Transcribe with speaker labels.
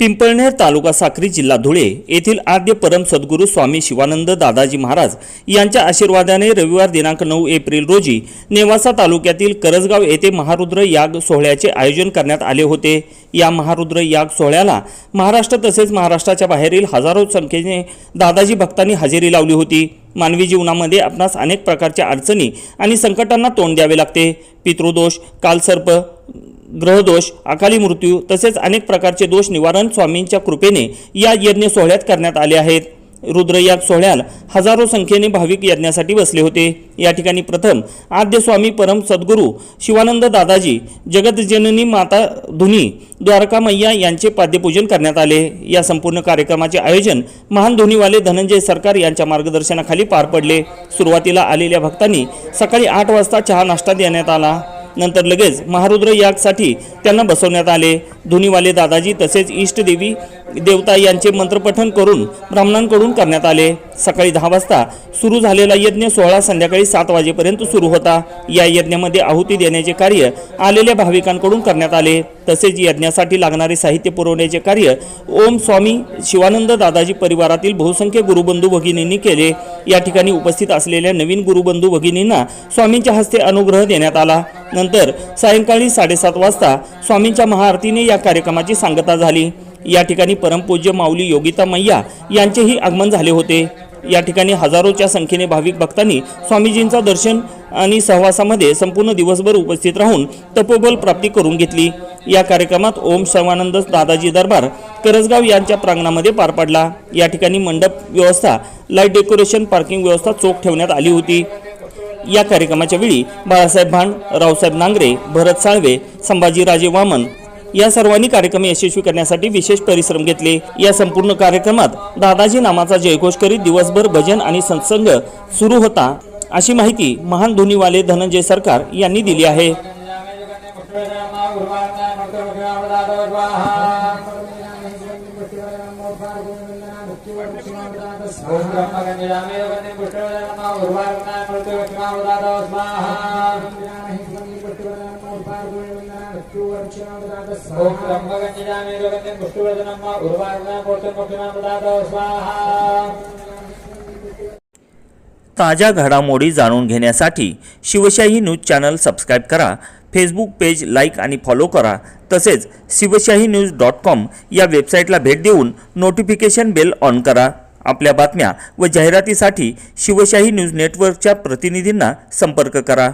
Speaker 1: पिंपळनेर तालुका साक्री जिल्हा धुळे येथील आद्य परम सद्गुरू स्वामी शिवानंद दादाजी महाराज यांच्या आशीर्वादाने रविवार दिनांक नऊ एप्रिल रोजी नेवासा तालुक्यातील करजगाव येथे महारुद्र याग सोहळ्याचे आयोजन करण्यात आले होते. या महारुद्र याग सोहळ्याला महाराष्ट्र तसेच महाराष्ट्राच्या बाहेरील हजारो संख्येने दादाजी भक्तांनी हजेरी लावली होती. मानवी जीवनामध्ये आपणास अनेक प्रकारच्या अडचणी आणि संकटांना तोंड द्यावे लागते. पितृदोष कालसर्प ग्रहदोष अकाली मृत्यू तसेच अनेक प्रकारचे दोष निवारण स्वामींच्या कृपेने या यज्ञ सोहळ्यात करण्यात आले आहेत. रुद्रयाग सोहळ्याला हजारो संख्येने भाविक यज्ञासाठी बसले होते. या ठिकाणी प्रथम आद्य स्वामी परम सद्गुरू शिवानंद दादाजी जगतजननी माता धुनी द्वारका मैया यांचे पाद्यपूजन करण्यात आले. या संपूर्ण कार्यक्रमाचे आयोजन महान धुनीवाले धनंजय सरकार यांच्या मार्गदर्शनाखाली पार पडले. सुरुवातीला आलेल्या भक्तांनी सकाळी आठ वाजता चहा नाश्ता देण्यात आला. नंतर लगेच महारुद्र यागसाठी त्यांना बसवण्यात आले. धुनीवाले दादाजी तसेच इष्टदेवी देवता यांचे मंत्रपठण करून ब्राह्मणांकडून करण्यात आले. सकाळी दहा वाजता सुरू झालेला यज्ञ सोहळा संध्याकाळी सात वाजेपर्यंत सुरू होता. या यज्ञामध्ये आहुती देण्याचे कार्य आलेल्या भाविकांकडून करण्यात आले. तसेच यज्ञासाठी लागणारे साहित्य पुरवण्याचे कार्य ओम स्वामी शिवानंद दादाजी परिवारातील बहुसंख्य गुरुबंधू भगिनींनी केले. या ठिकाणी उपस्थित असलेल्या नवीन गुरुबंधू भगिनींना स्वामींच्या हस्ते अनुग्रह देण्यात आला. नंतर सायंकाळी साडेसात वाजता स्वामींच्या महाआरतीने या कार्यक्रमाची सांगता झाली. या ठिकाणी परमपूज्य माऊली योगिता मैया यांचेही आगमन झाले होते. या ठिकाणी हजारोच्या संख्येने भाविक भक्तांनी स्वामीजींचा दर्शन आणि सहवासामध्ये संपूर्ण दिवसभर उपस्थित राहून तपोबल प्राप्ती करून घेतली. या कार्यक्रमात ओम सर्वानंद दादाजी दरबार करजगाव यांच्या प्रांगणामध्ये पार पडला. या ठिकाणी मंडप व्यवस्था लाइट डेकोरेशन पार्किंग व्यवस्था चोख ठेवण्यात आली होती. या कार्यक्रमाच्या वेळी बाळासाहेब भांड रावसाहेब नांगरे भरत साळवे संभाजीराजे वामन या सर्वांनी कार्यक्रम यशस्वी करण्यासाठी विशेष परिश्रम घेतले. या संपूर्ण कार्यक्रमात दादाजी नामाचा जयघोष करीत दिवसभर भजन आणि सत्संग सुरू होता. अशी माहिती महान धुनीवाले धनंजय सरकार यांनी दिली आहे.
Speaker 2: स्वाहा
Speaker 1: ताज्या घडामोडी जाणून घेण्यासाठी शिवशाही न्यूज चॅनल सबस्क्राईब करा फेसबुक पेज लाईक आणि फॉलो करा तसेच शिवशाही न्यूज डॉट कॉम या वेबसाईटला भेट देऊन नोटिफिकेशन बेल ऑन करा. आपल्या बातम्या व जाहिरातीसाठी शिवशाही न्यूज नेटवर्कच्या प्रतिनिधींना संपर्क करा.